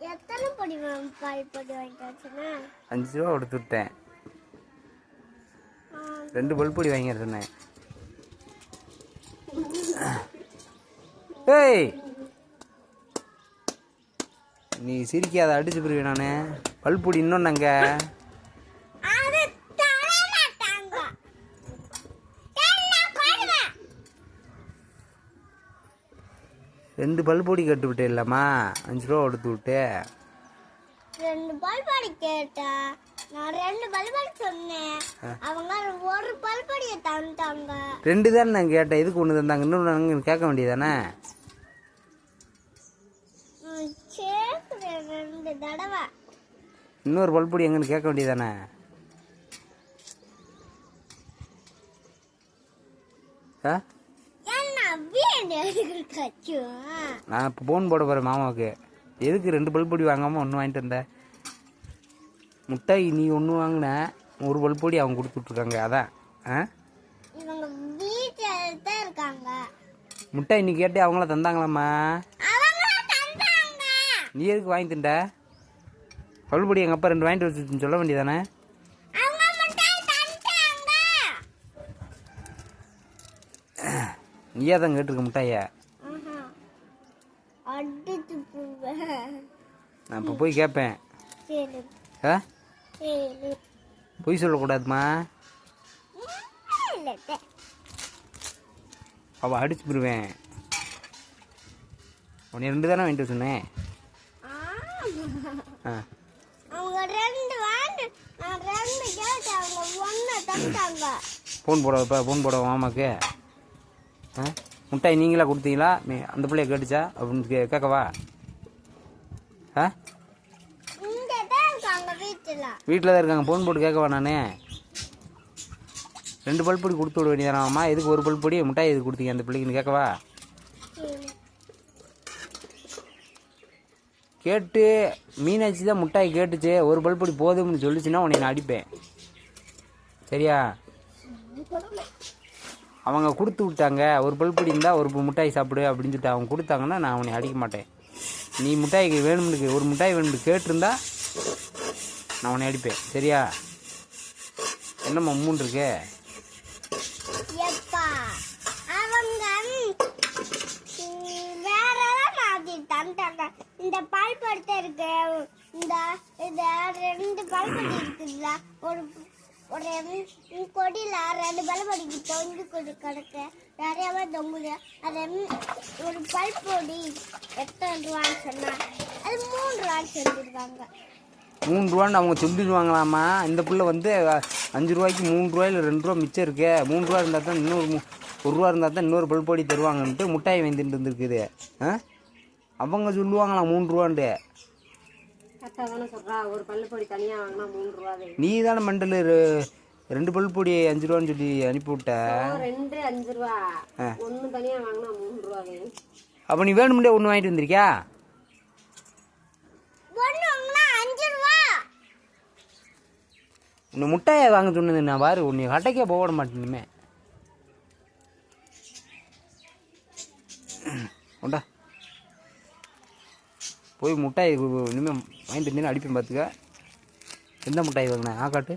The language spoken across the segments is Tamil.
எத்தனை பொடி பால் பொடி வாங்கிட்டு அஞ்சு ரூபா கொடுத்து விட்டேன். ரெண்டு பல்பொடி வாங்கிட சொன்னேன் ஏய்! நீ சிரிக்காத அடிச்சு போயிருவேன் நானு. பல்பொடி இன்னொன்னாங்க அது ரெண்டு பல்பொடி கட்டு விட்டேன் இல்லம்மா. அஞ்சு ரூபா கொடுத்து விட்டு ரெண்டு பல்படி கேட்டா நான் ரெண்டு பல்படி சொன்னேன். அவங்க ஒரு பல்படியை தந்துட்டாங்க. ரெண்டு தான் நான் கேட்டேன் எதுக்கு ஒன்று தந்தாங்க? இன்னொன்று கேட்க வேண்டியதானே ரெண்டு தடவை. இன்னொரு பல்பொடி எங்கன்னு கேட்க வேண்டியதானே ஆ? நான் இப்போ ஃபோன் போட போகிறேன் மாமாவுக்கு. எதுக்கு ரெண்டு பல்பொடி வாங்காமல் ஒன்று வாங்கிட்டு வந்த? முட்டாய் நீ ஒன்று வாங்கின ஒரு பல்பொடி அவங்க கொடுத்துட்ருக்காங்க அதான். ஆ? முட்டாய் நீ கேட்டு அவங்கள தந்தாங்களாம்மா? நீ எதுக்கு வாங்கி தின்ட பல்பொடி எங்கள் அப்பா ரெண்டு வாங்கிட்டு வச்சு சொல்ல வேண்டியதானே அவங்க மிட்டாய் தந்தாங்க நீயே தான் கேட்டிருக்க முட்டாயை. நான் இப்போ போய் கேட்பேன் ஆ? பொய் சொல்லக்கூடாதுமா. அவள் அடிச்சு போடுவேன். உன்னை ரெண்டு தானே வாங்கிட்டு சொன்னேன். ஆ. ஃபோன் போட இப்போ ஃபோன் போட மாமாக்கு. முட்டாய் நீங்களா கொடுத்தீங்களா? நீ- அந்த பிள்ளைய கேட்டுச்சா? அப்படின்னு கே கேட்கவா? ஆ? வீட்டில். தான் இருக்காங்க. ஃபோன் போட்டு கேட்கவா நான்? ரெண்டு பல்பொடி கொடுத்து விட வேண்டியதானாம்மா எதுக்கு ஒரு பல்பொடி? முட்டாய் எதுக்கு கொடுத்தீங்க அந்த பிள்ளைக்குன்னு கேட்கவா? கேட்டு மீனாட்சி தான் முட்டாய் கேட்டுச்சு. ஒரு பல்பொடி போதும்னு சொல்லிச்சுன்னா உன்னை நான் அடிப்பேன். சரியா? அவங்க கொடுத்து விட்டாங்க. ஒரு பல்பொடி இருந்தால் ஒரு மிட்டாய் சாப்பிடு அப்படின்னு சொல்லிட்டு அவங்க கொடுத்தாங்கன்னா நான் உன்னை அடிக்க மாட்டேன். நீ மிட்டாய்க்கு வேணும்னு ஒரு மிட்டாய் வேணும்னு கேட்டிருந்தா நான் உன்னை அடிப்பேன். சரியா? என்னம்மா மூணு இருக்கு? எப்பா அவங்க இந்த பால் படுத்த இருக்கு இந்த இந்த ரெண்டு பால் இருக்குதுல ஒரு ஒரு கொடியில் ரெண்டு பால் படிக்கு தொங்கி கொடு கிடக்க நிறையவே தொங்குது. அது ஒரு பல் பொடி எத்தனை ரூபான்னு சொன்னால் அது மூணு ரூபான்னு சொல்லிடுவாங்க. மூணு ரூபான்னு அவங்க சொல்லிடுவாங்களாமா இந்த பிள்ளை வந்து அஞ்சு ரூபாய்க்கு மூணு ரூபாயில் ரெண்டு ரூபா மிச்சம் இருக்கு. மூணு ரூபா இருந்தால் தான் இன்னொரு ஒரு ரூபா இருந்தால் தான் இன்னொரு பல்பொடி தருவாங்கன்ட்டு முட்டாய் வாங்கிட்டு இருந்துருக்குது. ஆ? அவங்க சொல்லுவாங்களாம் மூணு ரூபான்ட்டு நீ தானே மண்டல் ரெண்டு பல்பொடி அஞ்சு ரூபான்னு சொல்லி அனுப்பிவிட்ட ரெண்டு அஞ்சு ரூபா. ஒண்ணு தனியா வாங்கினா மூணு ரூபாவே அப்போ நீ வேணும்னே ஒன்று வாங்கிட்டு வந்திருக்கியா? ஒன்று உன்னை முட்டாயை வாங்க சொன்னது நான் பாரு உன்னை கடைக்கே போக மாட்டேனுமே உண்டா? போய் முட்டாய் கு- இனிமே வாங்கிட்டு வந்தீங்கன்னா அடிப்பேன் பார்த்துக்க. எந்த முட்டாய் வாங்கினேன் ஆ காட்டு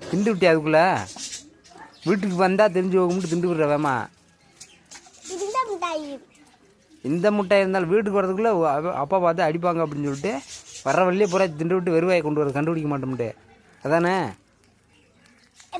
திண்டு விட்டியா அதுக்குள்ள? வீட்டுக்கு வந்தால் தெரிஞ்சு போகும்ட்டு திண்டு விடுற வேமா? இந்த முட்டாய் இருந்தாலும் வீட்டுக்கு வரதுக்குள்ளே அப்பா பார்த்து அடிப்பாங்க அப்படின்னு சொல்லிட்டு வர வழியே பூரா திண்டு விட்டு வெறுவாயை கொண்டு வர கண்டுபிடிக்க மாட்டோம்ட்டு. அதானே?